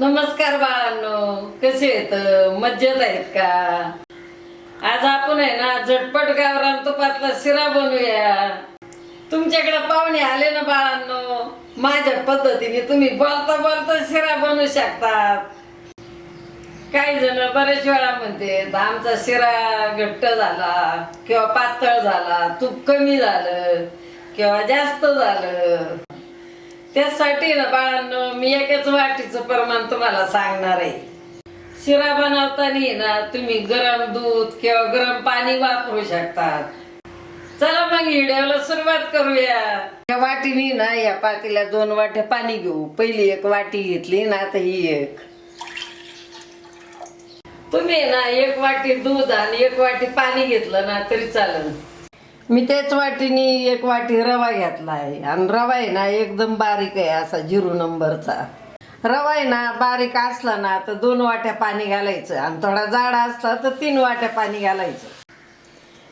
नमस्कार बाळांनो कसे आहेत? मज्जेत आहेत का? आज आपण आहे ना झटपट गावरान तुपातला शिरा बनवूया. तुमच्याकडे पाहुणे आले ना बाळांनो माझ्या पद्धतीने तुम्ही बोलता बोलता शिरा बनवू शकतात. काही जण बरेच वेळा म्हणते आमचा शिरा घट्ट झाला किंवा पातळ झाला तूप कमी झालं किंवा जास्त झालं. त्यासाठी ना बाळांनो मी एकाच वाटीचं प्रमाण तुम्हाला सांगणार आहे. शिरा बनवताना ना तुम्ही गरम दूध किंवा गरम पाणी वापरू शकतात. चला मग व्हिडिओला सुरुवात करूया. या वाटीने ना या पातीला दोन वाट्या पाणी घेऊ. पहिली एक वाटी घेतली ना आता ही एक. तुम्ही ना एक वाटी दूध आणि एक वाटी पाणी घेतलं ना तरी चालेल. मी त्याच वाटीने एक वाटी रवा घेतला आहे आणि रवा आहे ना एकदम बारीक आहे असा झिरो नंबरचा. रवा आहे ना बारीक असला ना तर दोन वाट्या पाणी घालायचं. आणि थोडा जाड असला तर तीन वाट्या पाणी घालायचं.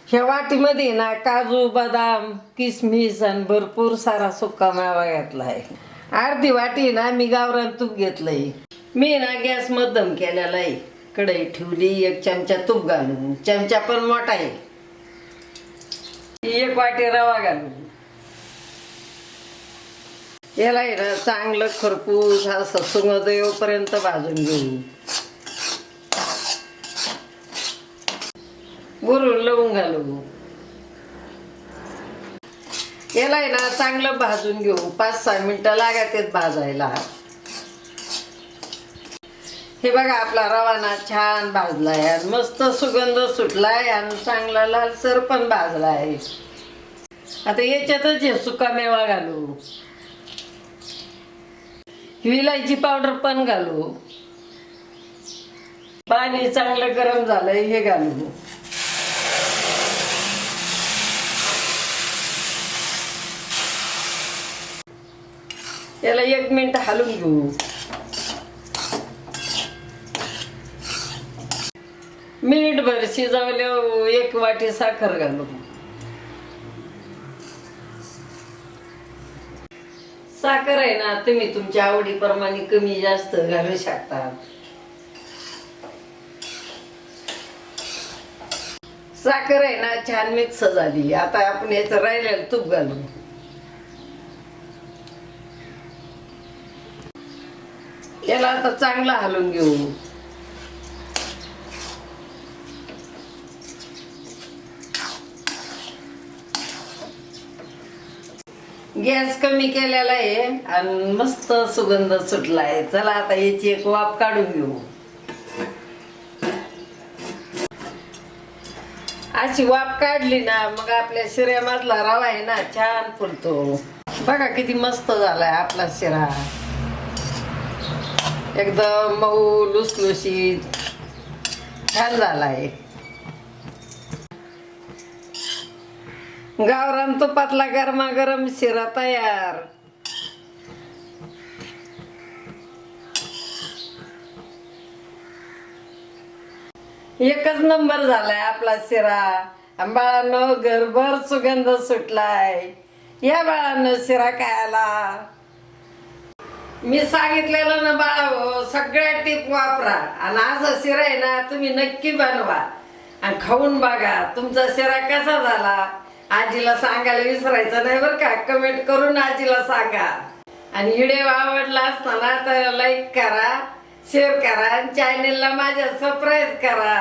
ह्या वाटीमध्ये ना काजू बदाम किसमिस आणि भरपूर सारा सुका मावा घेतला आहे अर्धी वाटी ना मी गावरान तूप घेतलंय. मी ना गॅस मध्यम केलेला आहे. कढई ठेवली एक चमचा तूप घालून. चमचा पण मोठा आहे. एक वाटी रवा घालून. याला आहे ना चांगलं खरपूस हा सुगंध येऊपर्यंत भाजून घेऊ. वरून लवून घालू याला आहे ना चांगलं भाजून घेऊ. पाच सहा मिनिटं लागतात भाजायला. हे बघा आपला रवाना छान भाजलाय आणि मस्त सुगंध सुटलाय आणि चांगला लालसर पण भाजलाय. आता याच्यातच हे सुका मेवा घालू. विलायची पावडर पण घालू. पाणी चांगलं गरम झालंय हे घालू. याला एक मिनिट हलवून घेऊ. मिनिट भर शिजवल्या एक वाटी साखर घालू. साखर आहे ना तुम्ही तुमच्या आवडीप्रमाणे कमी जास्त घालू शकता. साखर आहे ना छान मिक्स झाली. आता आपण याच राहिलेलं तूप घालू. याला आता चांगला हलवून घेऊ. गॅस कमी केलेला आहे आणि मस्त सुगंध सुटला आहे चला आता याची एक वाफ काढून घेऊ. अशी वाफ काढली ना मग आपल्या शिऱ्यामधला रवा आहे ना छान फुलतो. बघा किती मस्त झालाय आपला शिरा. एकदम मऊ लुसलुशीत. छान झालाय. गावरान तुपातला गरमागरम शिरा तयार. एकच नंबर झालाय आपला शिरा. आणि बाळांनो घरभर सुगंध सुटलाय. या बाळांनो शिरा खायला. मी सांगितलेलं ना बाळा हो, सगळ्या टीप वापरा. आणि असं शिरा आहे ना तुम्ही नक्की बनवा. आणि खाऊन बघा तुमचा शिरा कसा झाला? आजीला सांगायला विसरायचं नाही बरं का. कमेंट करून आजीला सांगा. आणि व्हिडिओ आवडला असताना तर लाईक करा शेअर करा आणि चॅनेलला माझ्या सबस्क्राईब करा.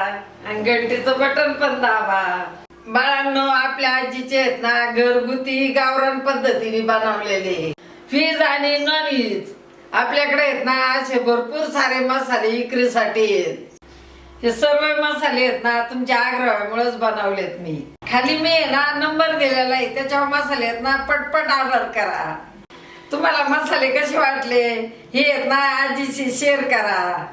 आणि घंटीचं बटन पण दाबा. बाळांनो आपल्या आजीचे आहेत ना घरगुती गावरान पद्धतीने बनवलेले. व्हेज आणि नॉन व्हेज आपल्याकडे आहेत ना असे भरपूर सारे मसाले विक्रीसाठी आहेत. हे सर्व मसाले आहेत ना तुमच्या आग्रहामुळेच बनवलेत मी. खाली मी ना नंबर दिलेला आहे त्याच्यावर मसाले आहेत ना पटपट ऑर्डर करा. तुम्हाला मसाले कसे वाटले हे आहेत ना आजीशी शेअर करा.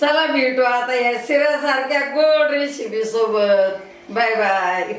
चला भेटू आता या सिरासारख्या गोड रेसिपी सोबत. Bye bye